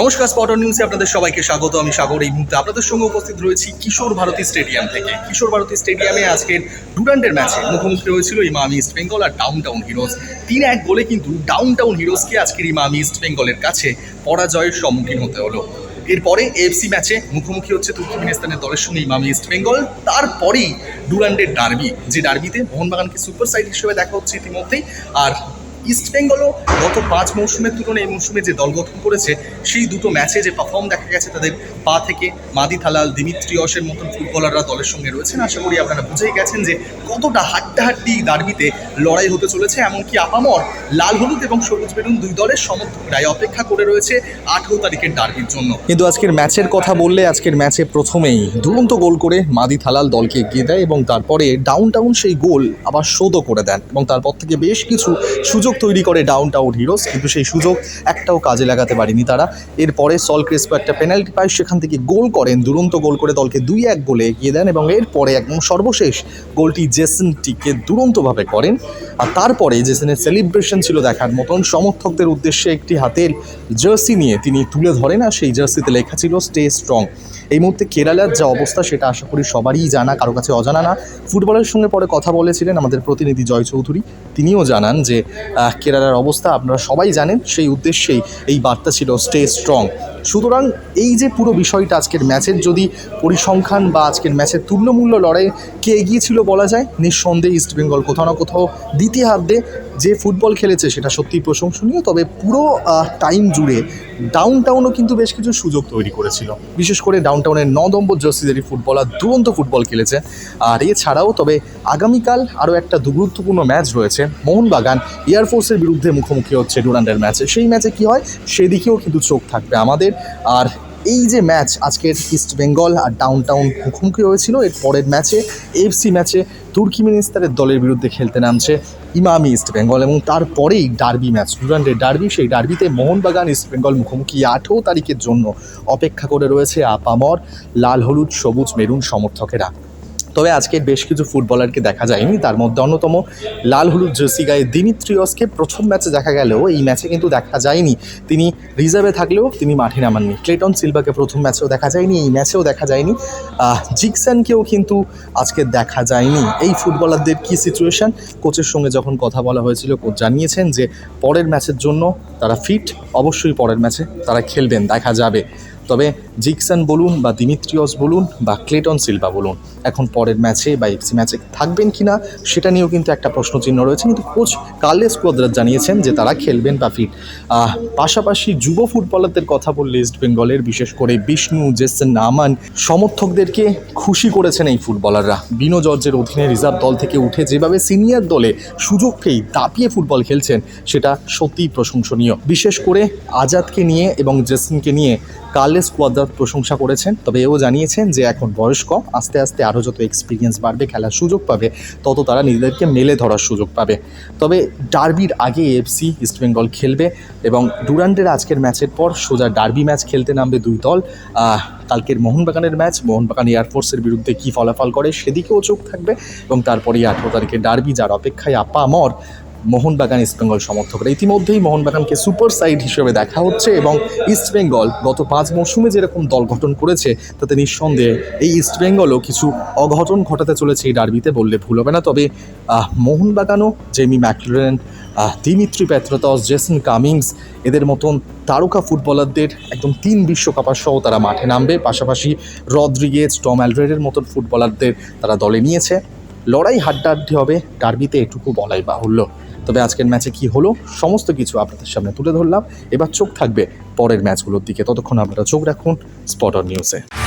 নমস্কার স্পটার নিউজে আপনাদের সবাইকে স্বাগত। আমি সাগর। এই মুহূর্তে আপনাদের সঙ্গে উপস্থিত রয়েছি কিশোর ভারতী স্টেডিয়াম থেকে। কিশোর ভারতী স্টেডিয়ামে আজকের ডুরান্ডের ম্যাচে মুখোমুখি হয়েছিল ইমামি ইস্ট বেঙ্গল আর ডাউন টাউন হিরোজ। তিন এক গোলে কিন্তু ডাউন টাউন হিরোজকে আজকের ইমামি ইস্ট বেঙ্গলের কাছে পরাজয়ের সম্মুখীন হতে হলো। এরপরে এফসি ম্যাচে মুখোমুখি হচ্ছে তুর্কমেনিস্তানের দলের সঙ্গে ইমামি ইস্ট বেঙ্গল। তারপরেই ডুরান্ডের ডার্বি, যে ডার্বিতে মোহনবাগানকে সুপার সাইড হিসেবে দেখা হচ্ছে ইতিমধ্যেই। আর ইস্ট বেঙ্গলও গত পাঁচ মৌসুমের তুলনায় এই মৌসুমে যে দল গঠন করেছে, সেই দুটো ম্যাচে যে পারফর্ম দেখা গেছে তাদের পা থেকে মাদি থালাল দিমিত্রিয়সের মতন ফুটবলাররা দলের সঙ্গে রয়েছেন। আশা করি আপনারা বুঝেই গেছেন যে কতটা হাড্ডাহাড্ডি দার্বিতে লড়াই হতে চলেছে, এমনকি আপামর লাল হলুদ এবং সবুজ বেলুন দুই দলের সমর্থকরাই অপেক্ষা করে রয়েছে আঠেরো তারিখের ডার্বির জন্য। কিন্তু আজকের ম্যাচের কথা বললে আজকের ম্যাচে প্রথমেই দুরন্ত গোল করে মাদি থালাল দলকে এগিয়ে দেয় এবং তারপরে ডাউন টাউন সেই গোল আবার শোধও করে দেন এবং তারপর থেকে বেশ কিছু সুযোগ তৈরি করে ডাউন টাউন হিরোস কিন্তু সেই সুযোগ একটাও কাজে লাগাতে পারেনি তারা। এরপরে সল ক্রিস্পো একটা পেনাল্টি পায়, সেখান থেকে গোল করেন, দুরন্ত গোল করে দলকে দুই এক গোলে এগিয়ে দেন এবং এরপরে একদম সর্বশেষ গোলটি জেসনটিকে দুরন্তভাবে করেন। আর তারপরে জেসনের সেলিব্রেশন ছিল দেখার মতন, সমর্থকদের উদ্দেশ্যে একটি হাতের জার্সি নিয়ে তিনি তুলে ধরেন আর সেই জার্সিতে লেখা ছিল স্টে স্ট্রং এই মুহূর্তে কেরালার যা অবস্থা, সেটা আশা করি সবারই জানা, কারও কাছে অজানা না। ফুটবলের সঙ্গে পরে কথা বলেছিলেন আমাদের প্রতিনিধি জয় চৌধুরী। তিনিও জানান যে কেরালার অবস্থা। আপনারা সবাই জানেন সেই উদ্দেশ্যেই এই বার্তা ছিল স্টে স্ট্রং সুতরাং এই যে পুরো বিষয়টা আজকের ম্যাচের, যদি পরিসংখ্যান বা আজকের ম্যাচের তুল্যমূল্য লড়াই কে এগিয়েছিল বলা যায়? নিঃসন্দেহে ইস্টবেঙ্গল কোথাও না কোথাও দ্বিতীয়ার্ধে যে ফুটবল খেলেছে সেটা সত্যিই প্রশংসনীয়। তবে পুরো টাইম জুড়ে ডাউন টাউনও কিন্তু বেশ কিছু সুযোগ তৈরি করেছিল। বিশেষ করে ডাউন টাউনের ন নম্বর জার্সিদারি ফুটবলার দুরন্ত ফুটবল খেলেছে। আর এছাড়াও তবে আগামীকাল আরও একটা গুরুত্বপূর্ণ ম্যাচ রয়েছে, মোহনবাগান এয়ারফোর্সের বিরুদ্ধে মুখোমুখি হচ্ছে ডুরান্ডের ম্যাচে সেই ম্যাচে কি হয়? সেদিকেও কিন্তু চোখ থাকবে আমাদের। আর এই যে ম্যাচ, আজকের ইস্ট বেঙ্গল আর ডাউন টাউন মুখোমুখি হয়েছিল, এর পরের ম্যাচে এফসি ম্যাচে তুর্কি মিনিস্তারের দলের বিরুদ্ধে খেলতে নামছে ইমামি ইস্ট বেঙ্গল এবং তারপরেই ডার্বি ম্যাচ ডুরান্ডের ডার্বি সেই ডার্বিতে মোহনবাগান ইস্ট বেঙ্গল মুখোমুখি আঠেরো তারিখের জন্য অপেক্ষা করে রয়েছে আপামর লাল, হলুদ, সবুজ, মেরুন সমর্থকেরা। তবে আজকে বেশ কিছু ফুটবলারকে দেখা যায়নি। তার মধ্যে অন্যতম লাল হলুদ জার্সি গায়ে দিমিত্রিয়সকে প্রথম ম্যাচে দেখা গেলেও এই ম্যাচে কিন্তু দেখা যায়নি। তিনি রিজার্ভে থাকলেও তিনি মাঠে নামাননি। ক্লেটন সিলভাকে প্রথম ম্যাচেও দেখা যায়নি, এই ম্যাচেও দেখা যায়নি। জিকসানকেও কিন্তু আজকে দেখা যায়নি। এই ফুটবলারদের কি সিচুয়েশন কোচের সঙ্গে যখন কথা বলা হয়েছিল, কোচ জানিয়েছেন যে পরের ম্যাচের জন্য তারা ফিট, অবশ্যই পরের ম্যাচে তারা খেলবেন, দেখা যাবে। তবে জিকসান বলুন বা দিমিত্রিয়স বলুন বা ক্লেটন সিলভা বলুন এখন পরের ম্যাচে বা এফসি ম্যাচে থাকবেন কি না সেটা নিয়েও কিন্তু একটা প্রশ্নচিহ্ন রয়েছে। কিন্তু কোচ কার্লেস কোয়াদ্রাত জানিয়েছেন যে তারা খেলবেন বা ফিট। পাশাপাশি যুব ফুটবলারদের কথা বললে ইস্ট বেঙ্গলের বিশেষ করে বিষ্ণু, জেসন আমান সমর্থকদেরকে খুশি করেছেন এই ফুটবলাররা। বিনো জর্জের অধীনে রিজার্ভ দল থেকে উঠে যেভাবে সিনিয়র দলে সুযোগ পেয়েই দাপিয়ে ফুটবল খেলছেন, সেটা সত্যিই প্রশংসনীয়। বিশেষ করে আজাদকে নিয়ে এবং জেসনকে নিয়ে কার্লেস কোয়াদ্রাত প্রশংসা করেছেন, তবে এও জানিয়েছেন যে এখন বয়স কম আস্তে আস্তে আরও যত এক্সপিরিয়েন্স বাড়বে, খেলার সুযোগ পাবে, তত তারা নিজেদেরকে মেলে ধরার সুযোগ পাবে। তবে ডার্বির আগে এফসি ইস্টবেঙ্গল খেলবে এবং ডুরান্ডের আজকের ম্যাচের পর সোজা ডার্বি ম্যাচ খেলতে নামবে দুই দল। কালকের মোহনবাগানের ম্যাচ, মোহনবাগান এয়ারফোর্সের বিরুদ্ধে কী ফলাফল করে সেদিকেও চোখ থাকবে এবং তারপরেই আঠেরো তারিখে ডার্বি, যার অপেক্ষায় আপামর মোহনবাগান ইস্টবেঙ্গল সমর্থকরা। ইতিমধ্যেই মোহনবাগানকে সুপার সাইড হিসেবে দেখা হচ্ছে এবং ইস্টবেঙ্গল গত পাঁচ মৌসুমে যেরকম দল গঠন করেছে, তাতে নিঃসন্দেহে এই ইস্টবেঙ্গলও কিছু অঘটন ঘটাতে চলেছে এই ডার্বিতে বললে ভুল হবে না। তবে মোহনবাগানও Jamie Maclaren Dimitri Petratos Jason Cummings এদের মতন তারকা ফুটবলারদের একদম তিন বিশ্বকাপার সহ তারা মাঠে নামবে। পাশাপাশি রদ্রিগেজ, টম অ্যালভ্রেডের মতন ফুটবলারদের তারা দলে নিয়েছে। লড়াই হাড্ডাহাড্ডি হবে, ডার্বিতে এটুকু বলাই বাহুল্য। তবে আজকের ম্যাচে কি হলো, সমস্ত কিছু আপনাদের সামনে তুলে ধরলাম। এবার চোখ থাকবে পরের ম্যাচগুলোর দিকে। ততক্ষণ আপনারা চোখ রাখুন স্পট অন নিউজে।